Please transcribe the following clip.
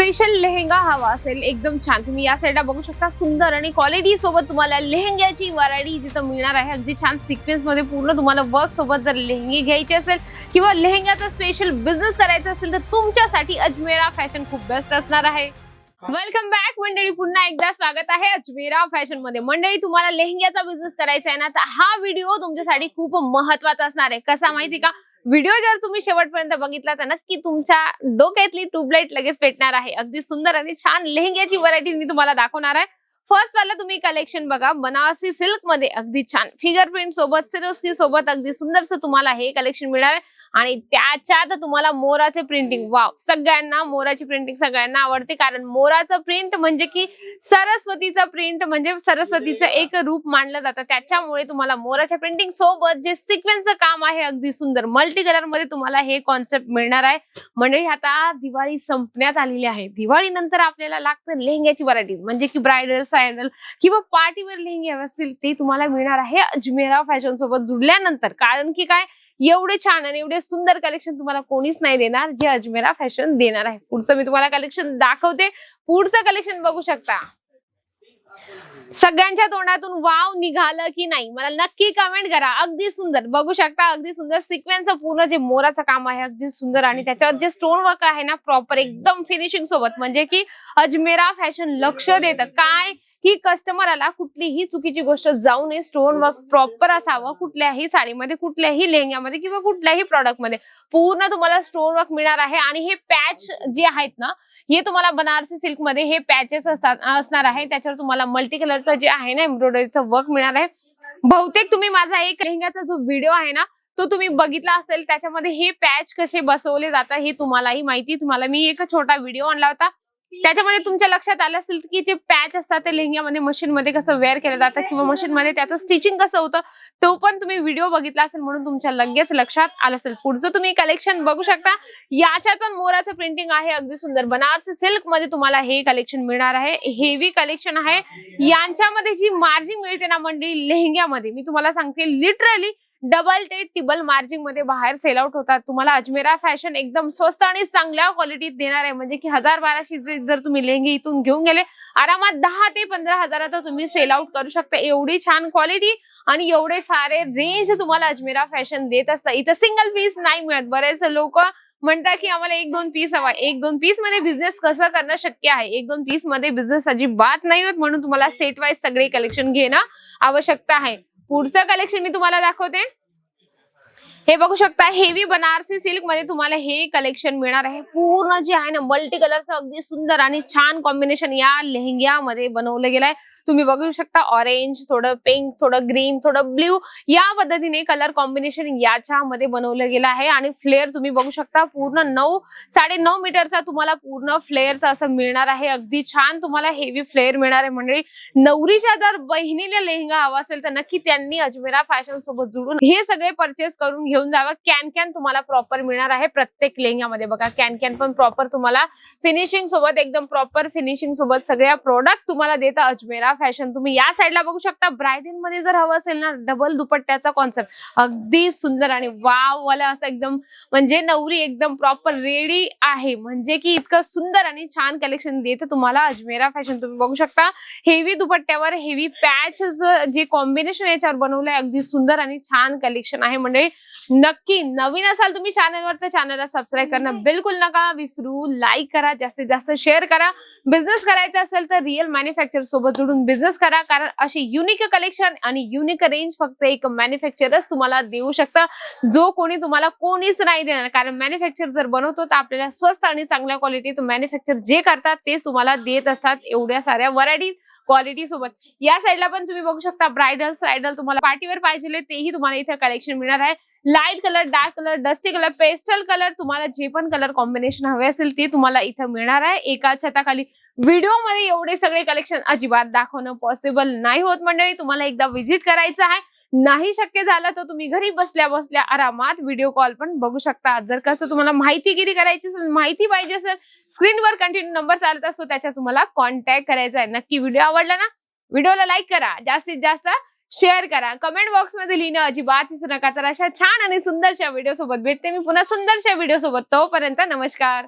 Special lehenga हवा असेल एकदम छान. तुम्ही या साईडला बघू शकता सुंदर आणि क्वालिटी सोबत तुम्हाला लेहंग्याची वरायटी जिथं मिळणार आहे अगदी छान सिक्वेन्समध्ये पूर्ण तुम्हाला वर्क सोबत जर लेहंगे घ्यायचे असेल किंवा लेहंग्याचा स्पेशल बिझनेस करायचा असेल तर तुमच्यासाठी अजमेरा फॅशन खूप बेस्ट असणार आहे. वेलकम बॅक मंडळी पुन्हा एकदा स्वागत आहे अजमेरा फॅशनमध्ये मंडळी तुम्हाला लेहंग्याचा बिझनेस करायचा आहे ना तर हा व्हिडिओ तुमच्यासाठी खूप महत्त्वाचा असणार आहे. कसा माहिती का? व्हिडिओ जर तुम्ही शेवटपर्यंत बघितला तर नक्की तुमच्या डोक्यातली ट्यूबलाईट लगेच पेटणार आहे. अगदी सुंदर आणि छान लेहंग्याची व्हरायटी मी तुम्हाला दाखवणार आहे. फर्स्ट वाला तुम्ही कलेक्शन बघा. बनारसी सिल्कमध्ये अगदी छान. फिगर प्रिंट सोबत सिरोस्की सोबत अगदी सुंदरसं तुम्हाला हे कलेक्शन मिळणार आहे. आणि त्याच्यात तुम्हाला मोराचे प्रिंटिंग वाव सगळ्यांना मोराची प्रिंटिंग सगळ्यांना आवडते. कारण मोराचं प्रिंट म्हणजे की सरस्वतीचं प्रिंट म्हणजे सरस्वतीचं एक रूप मानलं जातं. त्याच्यामुळे तुम्हाला मोराच्या प्रिंटिंग सोबत जे सिक्वेन्सचं काम आहे अगदी सुंदर. मल्टी कलरमध्ये तुम्हाला हे कॉन्सेप्ट मिळणार आहे. म्हणजे आता दिवाळी संपण्यात आलेली आहे. दिवाळी नंतर आपल्याला लागतं लेहंग्याची व्हरायटी म्हणजे की ब्रायडल सायडल किंवा पार्टीवर लेहंगे हवे असतील ते तुम्हाला मिळणार आहे. अजमेरा फॅशन सोबत जुडल्यानंतर. कारण की काय? एवढे छान आणि एवढे सुंदर कलेक्शन तुम्हाला कोणीच नाही देणार जे अजमेरा फॅशन देणार आहे. पुढचं मी तुम्हाला कलेक्शन दाखवते. पुढचं कलेक्शन बघू शकता. सगळ्यांच्या तोंडातून वाव निघालं की नाही? मला नक्की कमेंट करा. अगदी सुंदर. बघू शकता अगदी सुंदर सिक्वेन्सचं पूर्ण जे मोराचं काम आहे अगदी सुंदर. आणि त्याच्यावर जे स्टोन वर्क आहे ना प्रॉपर एकदम फिनिशिंग सोबत. म्हणजे की अजमेरा फॅशन लक्ष देतं. काय की कस्टमरला कुठलीही चुकीची गोष्ट जाऊ नये स्टोन वर्क प्रॉपर असावं कुठल्याही साडीमध्ये कुठल्याही लेहंग्यामध्ये किंवा कुठल्याही प्रॉडक्टमध्ये. पूर्ण तुम्हाला स्टोन वर्क मिळणार आहे. आणि हे पॅच जे आहेत ना हे तुम्हाला बनारसी सिल्कमध्ये हे पॅचेस असणार आहे. त्याच्यावर तुम्हाला मल्टी कलर कलरचं जे आहे ना एम्ब्रॉयडरीचं वर्क मिळणार आहे. बहुतेक तुम्ही माझा एक लेहंग्याचा जो व्हिडिओ आहे ना तो तुम्ही बघितला असेल. त्याच्यामध्ये हे पॅच कसे बसवले जातात हे तुम्हालाही माहिती तुम्हाला मी एक छोटा व्हिडिओ आणला होता. त्याच्यामध्ये तुमच्या लक्षात आलं असेल की जे पॅच असतात ते लेहंग्यामध्ये मशीन मध्ये कसं वेअर केलं जातं किंवा मशीन मध्ये त्याचं स्टिचिंग कसं होतं तो पण तुम्ही व्हिडिओ बघितला असेल म्हणून तुमच्या लगेच लक्षात आलं असेल. पुढचं तुम्ही कलेक्शन बघू शकता. याच्यात पण मोराचं प्रिंटिंग आहे अगदी सुंदर. बनारसी सिल्कमध्ये तुम्हाला हे कलेक्शन मिळणार आहे. हेवी कलेक्शन आहे. यांच्यामध्ये जी मार्जिन मिळते ना मंडळी लेहंग्यामध्ये मी तुम्हाला सांगते लिटरली डबल टेट टिबल मार्जिंगमध्ये बाहेर सेल आउट होतात. तुम्हाला अजमेरा फॅशन एकदम स्वस्त आणि चांगल्या क्वालिटीत देणार आहे. म्हणजे की हजार बाराशे जर तुम्ही लेंगे इथून घेऊन गेले आरामात दहा ते पंधरा हजारात तुम्ही सेल आउट करू शकता. एवढी छान क्वालिटी आणि एवढे सारे रेंज तुम्हाला अजमेरा फॅशन देत असतात. इथं सिंगल पीस नाही मिळत. बरेच लोक म्हणतात की आम्हाला एक दोन पीस हवा. एक दोन पीसमध्ये बिझनेस कसं करणं शक्य आहे? एक दोन पीसमध्ये बिझनेस अजिबात नाही होत म्हणून तुम्हाला सेट वाईज सगळे कलेक्शन घेणं आवश्यकता आहे. पुढचं कलेक्शन मी तुम्हाला दाखवते. हे बघू शकता हेवी बनारसी सिल्कमध्ये तुम्हाला हे कलेक्शन मिळणार आहे. पूर्ण जे आहे ना मल्टी कलरचं अगदी सुंदर आणि छान कॉम्बिनेशन या लेहंग्यामध्ये बनवलं गेलंय. तुम्ही बघू शकता ऑरेंज थोडं पिंक थोडं ग्रीन थोडं ब्ल्यू या पद्धतीने कलर कॉम्बिनेशन याच्यामध्ये बनवलं गेलं आहे. आणि फ्लेअर तुम्ही बघू शकता पूर्ण नऊ साडे नऊ मीटरचा तुम्हाला पूर्ण फ्लेअरचा असं मिळणार आहे. अगदी छान तुम्हाला हेवी फ्लेअर मिळणार आहे. म्हणजे नवरीच्या जर बहिणीला लेहंगा हवा असेल तर नक्की त्यांनी अजमेरा फॅशन सोबत जुळून हे सगळे परचेस करून घेऊन जावा. कॅन कॅन तुम्हाला प्रॉपर मिळणार आहे प्रत्येक लेहंग्यामध्ये. बघा कॅन कॅन पण प्रॉपर तुम्हाला फिनिशिंग सोबत एकदम प्रॉपर फिनिशिंग सोबत सगळ्या प्रोडक्ट तुम्हाला देतं अजमेरा फॅशन तुम्ही या साईडला बघू शकता. ब्रायडिनमध्ये जर हवं असेल ना डबल दुपट्ट्याचा कॉन्सेप्ट अगदी सुंदर आणि वाव वाला असं एकदम म्हणजे नवरी एकदम प्रॉपर रेडी आहे. म्हणजे की इतकं सुंदर आणि छान कलेक्शन देतं तुम्हाला अजमेरा फॅशन तुम्ही बघू शकता हेवी दुपट्ट्यावर हेवी पॅच जे कॉम्बिनेशन याच्यावर बनवलंय अगदी सुंदर आणि छान कलेक्शन आहे. म्हणजे नक्की नवीन असाल तुम्ही चॅनलवर तर चॅनलला सबस्क्राईब करणं बिलकुल नका. विसरू. लाईक करा. जास्तीत जास्त शेअर करा. बिझनेस करायचा असेल तर रिअल मॅन्युफॅक्चर सोबत जोडून बिझनेस करा. कारण अशी युनिक कलेक्शन आणि युनिक रेंज फक्त एक मॅन्युफॅक्चरच तुम्हाला देऊ शकतं. जो कोणी तुम्हाला कोणीच नाही देणार. कारण मॅन्युफॅक्चर जर बनवतो तर आपल्याला स्वस्त आणि चांगल्या क्वालिटीत मॅन्युफॅक्चर जे करतात तेच तुम्हाला देत असतात एवढ्या साऱ्या व्हरायटी क्वालिटी सोबत. या साईडला पण तुम्ही बघू शकता. ब्रायडल सायडल तुम्हाला पार्टीवर पाहिजे तेही तुम्हाला इथे कलेक्शन मिळणार आहे. Light colour dark colour dusty colour pastel colour तुम्हाला जे पण कलर कॉम्बिनेशन हवे असेल ते तुम्हाला इथं मिळणार आहे. एका छताखाली व्हिडिओमध्ये एवढे सगळे कलेक्शन अजिबात दाखवणं पॉसिबल नाही होत मंडळी. तुम्हाला एकदा व्हिजिट करायचं आहे. नाही शक्य झालं तर तुम्ही घरी बसल्या बसल्या आरामात व्हिडिओ कॉल पण बघू शकता. जर कसं तुम्हाला माहितीगिरी करायची असेल माहिती पाहिजे असेल स्क्रीनवर कंटिन्यू नंबर चालत असतो त्याच्या तुम्हाला कॉन्टॅक्ट करायचा आहे. नक्की व्हिडिओ आवडला ना व्हिडिओला लाईक करा. जास्तीत जास्त शेअर करा. कमेंट बॉक्समध्ये लिहिणं अजिबात विसरू नका. तर अशा छान आणि सुंदरशा व्हिडिओ सोबत भेटते मी पुन्हा सुंदरशा व्हिडिओ सोबत. तोपर्यंत नमस्कार.